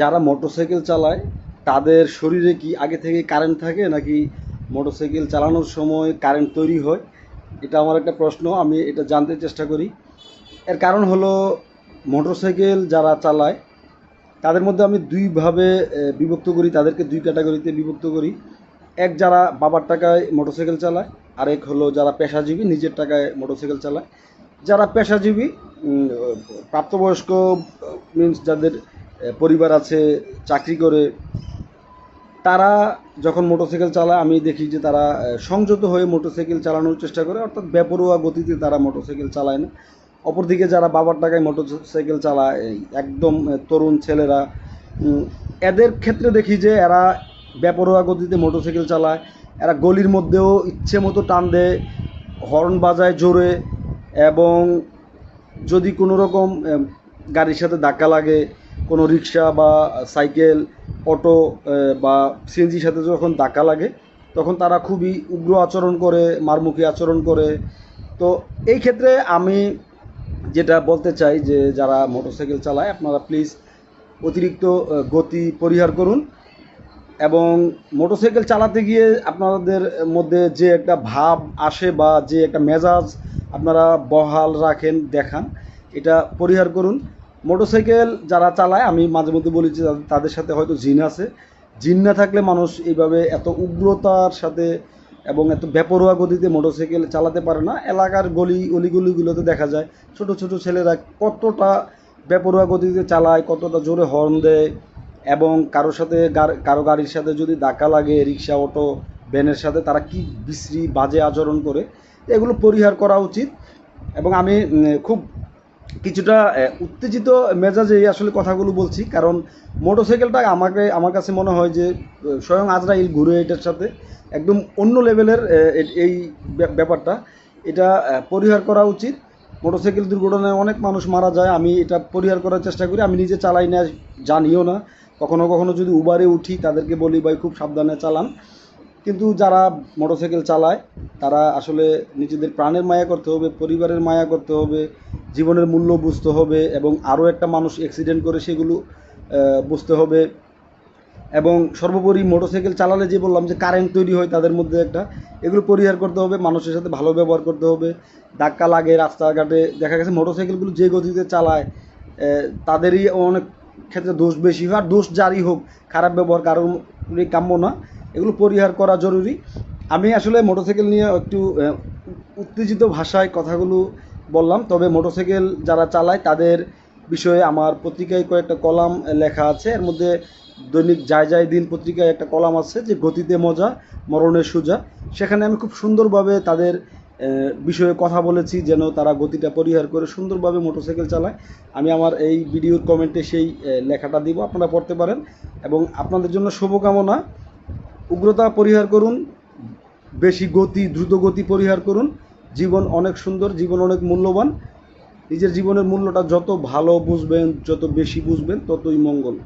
যারা মোটরসাইকেল চালায়, তাদের শরীরে কি আগে থেকে কারেন্ট থাকে নাকি মোটরসাইকেল চালানোর সময় কারেন্ট তৈরি হয়? এটা আমার একটা প্রশ্ন, আমি এটা জানতে চেষ্টা করি। এর কারণ হলো মোটরসাইকেল যারা চালায়, তাদের মধ্যে আমি দুইভাবে বিভক্ত করি, তাদেরকে দুই ক্যাটাগরিতে বিভক্ত করি। এক যারা বাবার টাকায় মোটরসাইকেল চালায় আরেক হলো যারা পেশাজীবী, নিজের টাকায় মোটরসাইকেল চালায়। যারা পেশাজীবী প্রাপ্তবয়স্ক মিন্স যাদের পরিবার আছে, চাকরি করে, তারা যখন মোটরসাইকেল চালায়, আমি দেখি যে তারা সংযত হয়ে মোটরসাইকেল চালানোর চেষ্টা করে, অর্থাৎ বেপরোয়া গতিতে তারা মোটরসাইকেল চালায় না। অপরদিকে যারা বাবার টাকায় মোটরসাইকেল চালায় একদম তরুণ ছেলেরা এদের ক্ষেত্রে দেখি যে এরা বেপরোয়া গতিতে মোটরসাইকেল চালায়, এরা গলির মধ্যেও ইচ্ছে মতো টান দেয়, হর্ন বাজায় জোরে, এবং যদি কোনো রকম গাড়ির সাথে ধাক্কা লাগে কোনো রিক্সা বা সাইকেল, অটো বা সিএনজির সাথে যখন ধাক্কা লাগে, তখন তারা খুবই উগ্র আচরণ করে, মারমুখী আচরণ করে। তো এই ক্ষেত্রে আমি যেটা বলতে চাই যে, যারা মোটরসাইকেল চালায়, আপনারা প্লিজ অতিরিক্ত গতি পরিহার করুন। এবং মোটরসাইকেল চালাতে গিয়ে আপনাদের মধ্যে যে একটা ভাব আসে বা যে একটা মেজাজ আপনারা বহাল রাখেন, দেখান, এটা পরিহার করুন। মোটরসাইকেল যারা চালায়, আমি মাঝে মধ্যে বলি যে তাদের- সাথে হয়তো জিন আছে। জিন না থাকলে মানুষ এইভাবে এত উগ্রতার সাথে এবং এত বেপরোয়া গতিতে মোটরসাইকেল চালাতে পারে না। এলাকার গলি, অলিগলিগুলোতে দেখা যায়, ছোট ছোট ছেলেরা কতটা বেপরোয়া গতিতে চালায়, কতটা জোরে হর্ন দেয় এবং কারোর সাথে কারও গাড়ির সাথে যদি ধাক্কা লাগে, রিক্সা, অটো, ভ্যানের সাথে তারা কি বিশ্রী বাজে আচরণ করে, এগুলো পরিহার করা উচিত। এবং আমি খুব কিছুটা উত্তেজিত মেজাজে আসলে কথাগুলো বলছি, কারণ মোটরসাইকেলটা আমাকে, আমার কাছে মনে হয় যে স্বয়ং আজরাইল ঘুরে এটার সাথে একদম অন্য লেভেলের এই ব্যাপ- ব্যাপারটা। এটা পরিহার করা উচিত। মোটরসাইকেল দুর্ঘটনায় অনেক মানুষ মারা যায়, আমি এটা পরিহার করার চেষ্টা করি। আমি নিজে চালাই না, জানিও না। কখনো কখনো যদি উবারে উঠি, তাদেরকে বলি, ভাই, খুব সাবধানে চালান। কিন্তু যারা মোটরসাইকেল চালায়, তারা আসলে নিজেদের প্রাণের মায়া করতে হবে, পরিবারের মায়া করতে হবে জীবনের মূল্য বুঝতে হবে এবং আরও একটা মানুষ অ্যাক্সিডেন্ট করে সেগুলো বুঝতে হবে। এবং সর্বোপরি মোটরসাইকেল চালালে যে বললাম যে কারেন্ট তৈরি হয় তাদের মধ্যে একটা, এগুলো পরিহার করতে হবে, মানুষের সাথে ভালো ব্যবহার করতে হবে। ধাক্কা লাগে রাস্তাঘাটে, দেখা গেছে মোটরসাইকেলগুলো যে গতিতে চালায় তাদেরই অনেক ক্ষেত্রে দোষ বেশি হয়। আর দোষ জারি হোক, খারাপ ব্যবহার কারোরই কাম্য না। এগুলো পরিহার করা জরুরি। আমি আসলে মোটরসাইকেল নিয়ে একটু উত্তেজিত ভাষায় কথাগুলো বললাম, তবে মোটরসাইকেল যারা চালায় তাদের বিষয়ে আমার পত্রিকায় কয়েকটা কলাম লেখা আছে। এর মধ্যে দৈনিক যায় যায় দিন পত্রিকায় একটা কলাম আছে যে, গতিতে মজা, মরণের সোজা। সেখানে আমি খুব সুন্দরভাবে তাদের বিষয়ে কথা বলেছি, যেন তারা গতিটা পরিহার করে সুন্দরভাবে মোটরসাইকেল চালায়। আমি আমার এই ভিডিওর কমেন্টে সেই লেখাটা দিব, আপনারা পড়তে পারেন। এবং আপনাদের জন্য শুভকামনা। উগ্রতা পরিহার করুন, বেশি গতি, দ্রুত গতি পরিহার করুন। জীবন অনেক সুন্দর, জীবন অনেক মূল্যবান। নিজের জীবনের মূল্যটা যত ভালো বুঝবেন, যত বেশি বুঝবেন, ততই মঙ্গল।